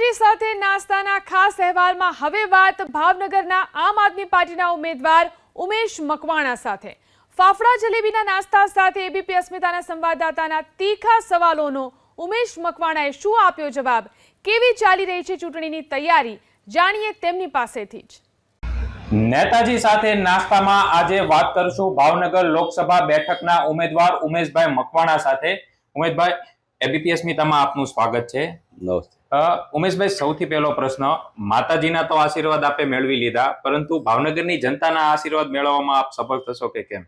નેતાજી સાથે નાસ્તાના ખાસ અહેવાલમાં હવે વાત ભાવનગરના આમ આદમી પાર્ટીના ઉમેદવાર ઉમેશ મકવાણા સાથે. ફાફડા જલેબીના નાસ્તા સાથે એબીપી અસ્મિતાના સંવાદદાતાના તીખા સવાલોનો ઉમેશ મકવાણાએ શું આપ્યો જવાબ? કેવી ચાલી રહી છે ચૂંટણીની તૈયારી? જાણીએ તેમની પાસેથી જ. નેતાજી સાથે નાસ્તામાં આજે વાત કરશું ભાવનગર લોકસભા બેઠકના ઉમેદવાર ઉમેશભાઈ મકવાણા સાથે. ઉમેશભાઈ એબીપી અસ્મિતામાં આપનું સ્વાગત છે. નમસ્તે. ઉમેશભાઈ, સૌથી પહેલો પ્રશ્ન, માતાજીના તો આશીર્વાદ આપે મેળવી લીધા, પરંતુ ભાવનગરની જનતાના આશીર્વાદ મેળવવામાં આપ સફળ થશો કે કેમ?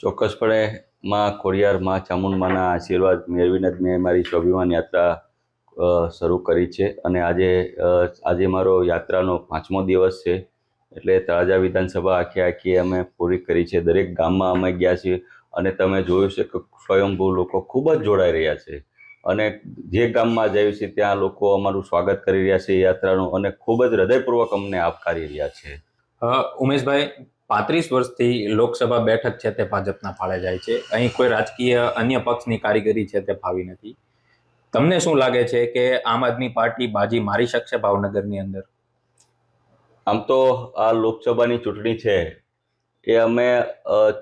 ચોક્કસપણે માં ખોડિયાર, માં ચામુંડમાના આશીર્વાદ મેળવીને જ મેં મારી સ્વાભિમાન યાત્રા શરૂ કરી છે. અને આજે આજે મારો યાત્રાનો પાંચમો દિવસ છે. એટલે તળાજા વિધાનસભા આખી આખી અમે પૂરી કરી છે. દરેક ગામમાં અમે ગયા છીએ. અને તમે જોયું છે કે સ્વયંભૂ લોકો ખૂબ જ જોડાઈ રહ્યા છે. અને જે ગામમાં જઈએ છીએ ત્યાં લોકો અમારું સ્વાગત કરી રહ્યા છે યાત્રાનું અને ખૂબ જ હૃદયપૂર્વક અમને આવકારી રહ્યા છે. ઉમેશભાઈ પાંત્રીસ વર્ષથી લોકસભા બેઠક છે તે ભાજપના ફાળે જાય છે. અહીં કોઈ રાજકીય અન્ય પક્ષની કારીગરી છે તે ફાવી નથી. તમને શું લાગે છે કે આમ આદમી પાર્ટી બાજી મારી શકશે ભાવનગરની અંદર? આમ તો આ લોકસભાની ચૂંટણી છે. એ અમે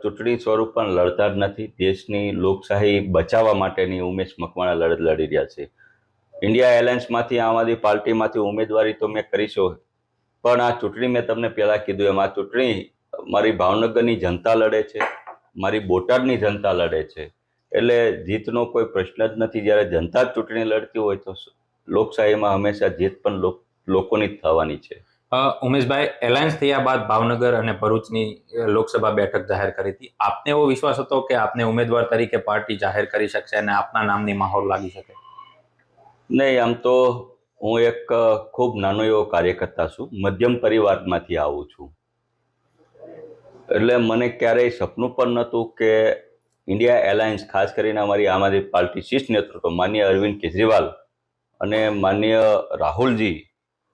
ચૂંટણી સ્વરૂપ પણ લડતા જ નથી. દેશની લોકશાહી બચાવવા માટેની ઉમેશ મકવાણા લડત લડી રહ્યા છે. ઇન્ડિયા એલાયન્સમાંથી આમ આદમી પાર્ટીમાંથી ઉમેદવારી તો મેં કરી છો. પણ આ ચૂંટણી મેં તમને પહેલાં કીધું એમ, આ ચૂંટણી મારી ભાવનગરની જનતા લડે છે, મારી બોટાદની જનતા લડે છે. એટલે જીતનો કોઈ પ્રશ્ન જ નથી. જ્યારે જનતા ચૂંટણી લડતી હોય તો લોકશાહીમાં હંમેશા જીત પણ લોક- લોકોની જ થવાની છે. ઉમેશભાઈ, એલાયન્સ થયા બાદ ભાવનગર અને ભરૂચની લોકસભા બેઠક જાહેર કરી હતી. આપને એવો વિશ્વાસ હતો કે આપને ઉમેદવાર તરીકે પાર્ટી જાહેર કરી શકશે અને આપના નામની માહોલ લાગી શકે? નહીં, આમ તો હું એક ખૂબ નાનો એવો કાર્યકર્તા છું. મધ્યમ પરિવારમાંથી આવું છું. એટલે મને ક્યારેય સપનું પણ નહોતું કે ઇન્ડિયા એલાયન્સ, ખાસ કરીને અમારી આમ આદમી પાર્ટી શીર્ષ નેતૃત્વ, માન્ય અરવિંદ કેજરીવાલ અને માન્ય રાહુલજી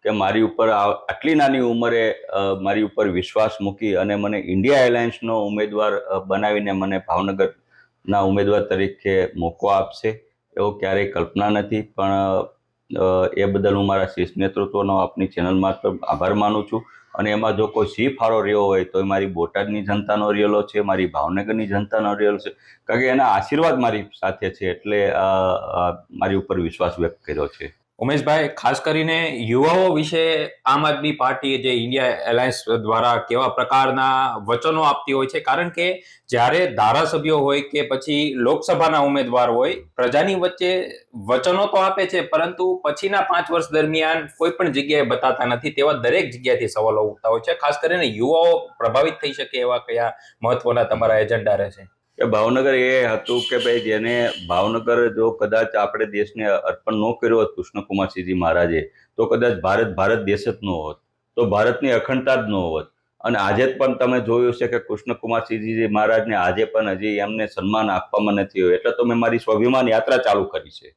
કે મારી ઉપર આટલી નાની ઉંમરે મારી ઉપર વિશ્વાસ મૂકી અને મને ઇન્ડિયા એરલાઇન્સનો ઉમેદવાર બનાવીને મને ભાવનગરના ઉમેદવાર તરીકે મોકો આપશે, એવો ક્યારેય કલ્પના નથી. પણ એ બદલ હું મારા શીર્ષ નેતૃત્વનો આપની ચેનલ માત્ર આભાર માનું છું. અને એમાં જો કોઈ સી ફાળો રહ્યો હોય, તો એ મારી બોટાદની જનતાનો રહેલો છે, મારી ભાવનગરની જનતાનો રહેલો છે. કારણ કે એના આશીર્વાદ મારી સાથે છે, એટલે મારી ઉપર વિશ્વાસ વ્યક્ત કર્યો છે. ઉમેશભાઈ, ખાસ કરીને યુવાઓ વિશે આમ આદમી પાર્ટી જે ઇન્ડિયા એલાયન્સ દ્વારા કેવા પ્રકારના વચનો આપતી હોય છે? કારણ કે જ્યારે ધારાસભ્યો હોય કે પછી લોકસભાના ઉમેદવાર હોય, પ્રજાની વચ્ચે વચનો તો આપે છે, પરંતુ પછીના પાંચ વર્ષ દરમિયાન કોઈ પણ જગ્યાએ બતાતા નથી તેવા દરેક જગ્યાથી સવાલો ઉઠતા હોય છે. ખાસ કરીને યુવાઓ પ્રભાવિત થઈ શકે એવા કયા મહત્વના તમારા એજન્ડા રહેશે? કે ભાવનગર એ હતું કે ભાઈ જેને ભાવનગર જો કદાચ આપણે દેશને અર્પણ ન કર્યો હોત કૃષ્ણકુમારસિંહજી મહારાજે, તો કદાચ ભારત ભારત દેશ જ ન હોત. તો ભારતની અખંડતા જ ન હોત. અને આજે પણ તમે જોયું છે કે કૃષ્ણકુમારસિંહજી મહારાજને આજે પણ હજી એમને સન્માન આપવામાં નથી આવ્યું. એટલે તો મેં મારી સ્વાભિમાન યાત્રા ચાલુ કરી છે.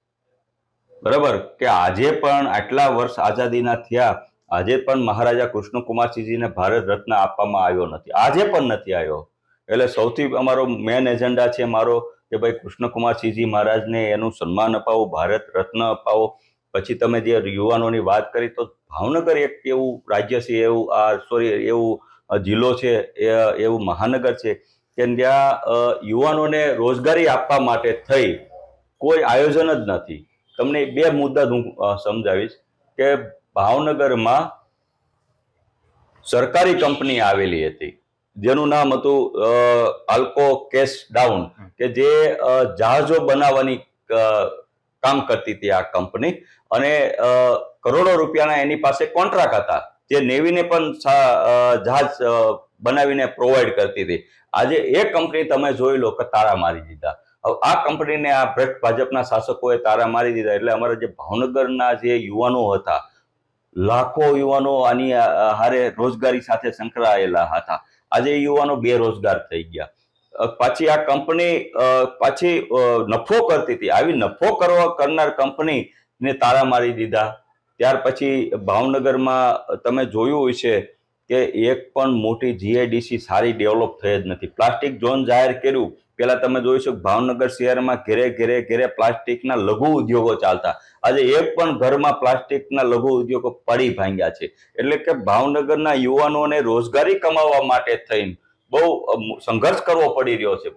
બરાબર? કે આજે પણ આટલા વર્ષ આઝાદીના થયા, આજે પણ મહારાજા કૃષ્ણકુમારસિંહજીને ભારત રત્ન આપવામાં આવ્યો નથી. આજે પણ નથી આવ્યો. એટલે સૌથી અમારો મેન એજન્ડા છે મારો કે ભાઈ કૃષ્ણકુમારસિંહજી મહારાજને એનું સન્માન અપાવો, ભારત રત્ન અપાવો. પછી તમે જે યુવાનોની વાત કરી તો ભાવનગર એક એવું રાજ્ય છે, એવું આ સોરી એવું જિલ્લો છે, એ, એવું મહાનગર છે કે ત્યાં યુવાનોને રોજગારી આપવા માટે થઈ કોઈ આયોજન જ નથી. તમને બે મુદ્દા હું સમજાવીશ કે ભાવનગરમાં સરકારી કંપની આવેલી હતી. જેનું નામ હતું આલ્કો કેશ ડાઉન કે જે જહાજો બનાવવાની કામ કરતી હતી આ કંપની. અને કરોડો રૂપિયાના એની પાસે કોન્ટ્રાક્ટ હતા જે નેવીને પણ જહાજ બનાવીને પ્રોવાઈડ કરતી હતી. આજે એ કંપની તમે જોઈ લો કે તારા મારી દીધા. હવે આ કંપનીને આ ભ્રષ્ટ ભાજપના શાસકોએ તારા મારી દીધા. એટલે અમારા જે ભાવનગરના જે યુવાનો હતા લાખો યુવાનો આની હારે રોજગારી સાથે સંકળાયેલા હતા. આજે યુવાનો બેરોજગાર થઈ ગયા. પાછી આ કંપની પાછી નફો કરતી હતી. આવી નફો કરવા કરનાર કંપનીને તાળા મારી દીધા. ત્યાર પછી ભાવનગરમાં તમે જોયું હશે કે એક પણ મોટી જીઆઈડીસી સારી ડેવલપ થઈ જ નથી. પ્લાસ્ટિક ઝોન જાહેર કર્યું. પેલા તમે જોઈશું કે ભાવનગર શહેરમાં ઘેરે ઘેરે ઘેરે પ્લાસ્ટિકના લઘુ ઉદ્યોગો ચાલતા. આજે એક પણ ઘરમાં પ્લાસ્ટિકના લઘુ ઉદ્યોગો પડી ભાંગ્યા છે. એટલે કે ભાવનગરના યુવાનોને રોજગારી કમાવવા માટે થઈને બહુ સંઘર્ષ કરવો પડી રહ્યો છે.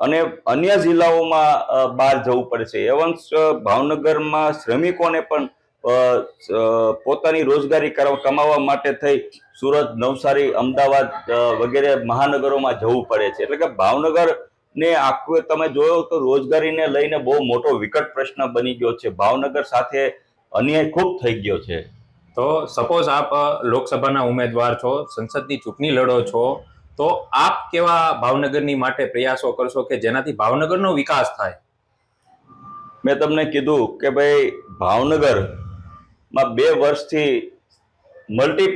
અને અન્ય જિલ્લાઓમાં બહાર જવું પડે છે. એવન્સ ભાવનગરમાં શ્રમિકોને પણ પોતાની રોજગારી કમાવા કમાવવા માટે થઈ સુરત નવસારી અમદાવાદ વગેરે મહાનગરોમાં જવું પડે છે. એટલે કે ભાવનગર ને આખું તમે જોયો તો રોજગારીને લઈને બહુ મોટો વિકટ પ્રશ્ન બની ગયો છે. ભાવનગર સાથે અન્યાય ખૂબ થઈ ગયો છે. તો સપોઝ આપ લોકસભાના ઉમેદવાર છો સંસદની ચૂંટણી લડો છો તો આપ કેવા ભાવનગરની માટે પ્રયાસો કરશો કે જેનાથી ભાવનગરનો વિકાસ થાય? મેં તમને કીધું કે ભાઈ ભાવનગરમાં બે વર્ષથી મલ્ટી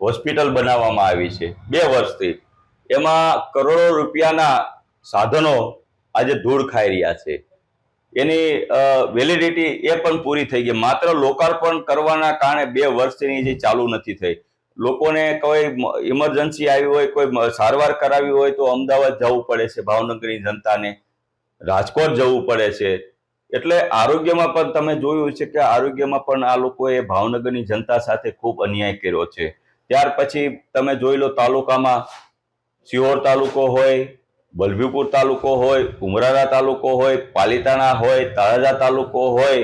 હોસ્પિટલ બનાવવામાં આવી છે. બે વર્ષથી. એમાં કરોડો રૂપિયાના સાધનો આજે ધૂળ ખાઈ રહ્યા છે. એની વેલિડિટી એ પણ પૂરી થઈ ગઈ. માત્ર લોકાર્પણ કરવાના કારણે બે વર્ષની જે ચાલુ નથી થઈ. લોકોને કોઈ ઇમરજન્સી આવી હોય, કોઈ સારવાર કરાવી હોય તો અમદાવાદ જવું પડે છે, ભાવનગરની જનતાને. રાજકોટ જવું પડે છે. એટલે આરોગ્યમાં પણ તમે જોયું છે કે આરોગ્યમાં પણ આ લોકોએ ભાવનગરની જનતા સાથે ખૂબ અન્યાય કર્યો છે. ત્યાર પછી તમે જોઈ લો તાલુકામાં સિહોર તાલુકો હોય, બલભીપુર તાલુકો હોય, ઉમરાળા તાલુકો હોય, પાલીતાણા હોય, તળાજા તાલુકો હોય,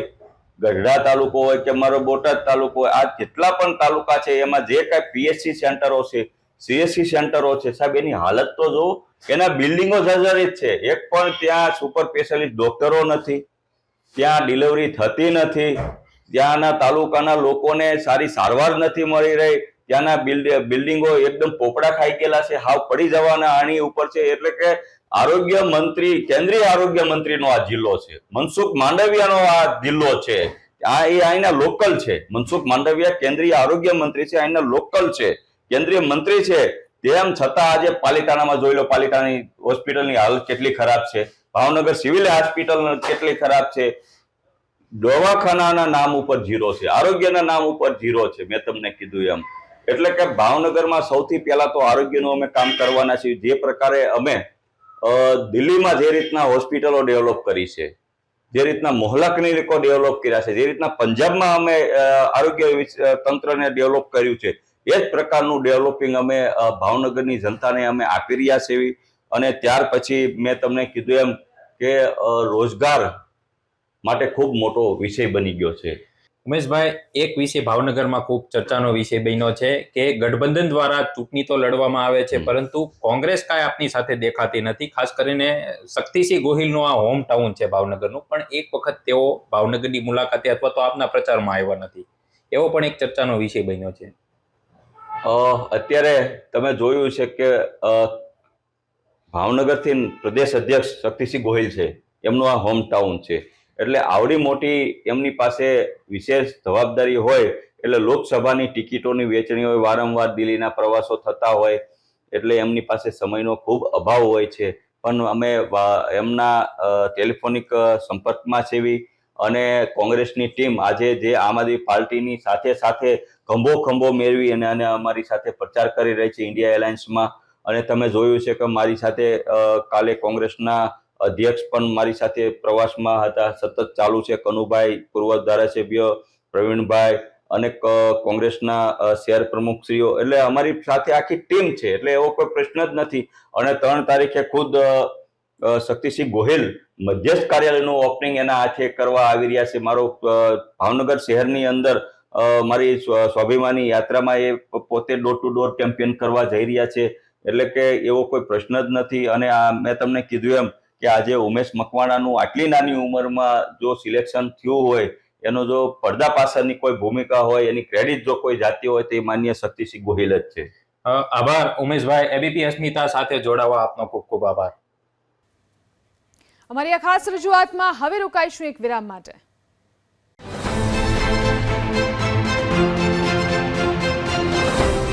ગઢડા તાલુકો હોય કે મારો બોટાદ તાલુકો હોય, આ જેટલા પણ તાલુકા છે એમાં જે કાંઈ પીએચસી સેન્ટરો છે સીએસસી સેન્ટરો છે, સાહેબ એની હાલત તો જો એના બિલ્ડિંગો જર્જરિત છે. એક પણ ત્યાં સુપર સ્પેશિયાલિસ્ટ ડોક્ટરો નથી. ત્યાં ડિલિવરી થતી નથી. ત્યાંના તાલુકાના લોકોને સારી સારવાર નથી મળી રહી. ત્યાંના બિલ્ડિંગો એકદમ પોપડા ખાઈ ગયેલા છે. હાવ પડી જવાના આની ઉપર છે. એટલે કે આરોગ્ય મંત્રી, કેન્દ્રીય આરોગ્ય મંત્રીનો આ જિલ્લો છે. મનસુખ માંડવિયાનો આ જિલ્લો છે. આ એ અહીંના લોકલ છે. મનસુખ માંડવિયા કેન્દ્રીય આરોગ્ય મંત્રી છે. અહીંના લોકલ છે. કેન્દ્રીય મંત્રી છે. તેમ છતાં આજે પાલિતાણામાં જોઈ લો પાલિતાણાની હોસ્પિટલની હાલત કેટલી ખરાબ છે. ભાવનગર સિવિલ હોસ્પિટલ કેટલી ખરાબ છે? દવાખાનાના નામ ઉપર જીરો છે. આરોગ્યના નામ ઉપર જીરો છે. મેં તમને કીધું એમ. એટલે કે ભાવનગરમાં સૌથી પહેલા તો આરોગ્યનું અમે કામ કરવાના છીએ. જે પ્રકારે અમે દિલ્હીમાં જે રીતના હોસ્પિટલો ડેવલપ કરી છે, જે રીતના મોહલ્લા ક્લિનિકો ડેવલપ કર્યા છે, જે રીતના પંજાબમાં અમે આરોગ્ય તંત્રને ડેવલપ કર્યું છે, એ જ પ્રકારનું ડેવલપિંગ અમે ભાવનગરની જનતાને અમે આપી રહ્યા છીએ. અને ત્યાર પછી મેં તમને કીધું એમ કે રોજગાર માટે ખૂબ મોટો વિષય બની ગયો છે. ઉમેશભાઈ એક વિષય ભાવનગરમાં ખૂબ ચર્ચાનો વિષય બન્યો છે કે ગઠબંધન દ્વારા ચૂંટણી તો લડવામાં આવે છે પરંતુ કોંગ્રેસ કાંઈ આપની સાથે દેખાતી નથી ખાસ કરીને શક્તિસિંહ ગોહિલનું આ હોમ ટાઉન છે ભાવનગરનું પણ એક વખત તેઓ ભાવનગરની મુલાકાતે અથવા તો આપના પ્રચારમાં આવ્યા નથી. એવો પણ એક ચર્ચાનો વિષય બન્યો છે. અત્યારે તમે જોયું છે કે ભાવનગરથી પ્રદેશ અધ્યક્ષ શક્તિસિંહ ગોહિલ છે. એમનું આ હોમ ટાઉન છે. એટલે આવડી મોટી એમની પાસે વિશેષ જવાબદારી હોય, એટલે લોકસભાની ટિકિટોની વેચણી હોય, વારંવાર દિલ્હીના પ્રવાસો થતા હોય, એટલે એમની પાસે સમયનો ખૂબ અભાવ હોય છે. પણ અમે એમના ટેલિફોનિક સંપર્કમાં સેવી અને કોંગ્રેસની ટીમ આજે જે આમ આદમી પાર્ટીની સાથે સાથે ખંભો ખંભો મેળવી અને અમારી સાથે પ્રચાર કરી રહી છે. ઇન્ડિયા એલાયન્સમાં અને તમે જોયું છે કે મારી સાથે કાલે કોંગ્રેસના અધ્યક્ષ પણ મારી સાથે પ્રવાસમાં હતા. સતત ચાલુ છે કનુભાઈ, પૂર્વ ધારાસભ્ય પ્રવીણભાઈ અને કોંગ્રેસના શહેર પ્રમુખશ્રીઓ. એટલે અમારી સાથે આખી ટીમ છે, એટલે એવો કોઈ પ્રશ્ન જ નથી. અને ત્રણ તારીખે ખુદ શક્તિસિંહ ગોહિલ મધ્યસ્થ કાર્યાલયનું ઓપનિંગ એના હાથે કરવા આવી રહ્યા છે. મારો ભાવનગર શહેરની અંદર મારી સ્વ- સ્વાભિમાની યાત્રામાં એ પોતે ડોર ટુ ડોર કેમ્પેન કરવા જઈ રહ્યા છે. એટલે કે એવો કોઈ પ્રશ્ન જ નથી. અને આ મેં તમને કીધું એમ કે આજે ઉમેશ મકવાણાનું આટલી નાની ઉંમરમાં જો સિલેક્શન થયું હોય એનો જો પડદા પાછળની કોઈ ભૂમિકા હોય એની ક્રેડિટ જો કોઈ જાતી હોય તો એ માન્ય શક્તિસિંહ ગોહિલ જ છે. આભાર. ઉમેશભાઈ એબીપી અસ્મિતા સાથે જોડાવા આપનો ખૂબ ખૂબ આભાર. અમારી આ ખાસ રજૂઆતમાં હવે રોકાઈશું એક વિરામ માટે.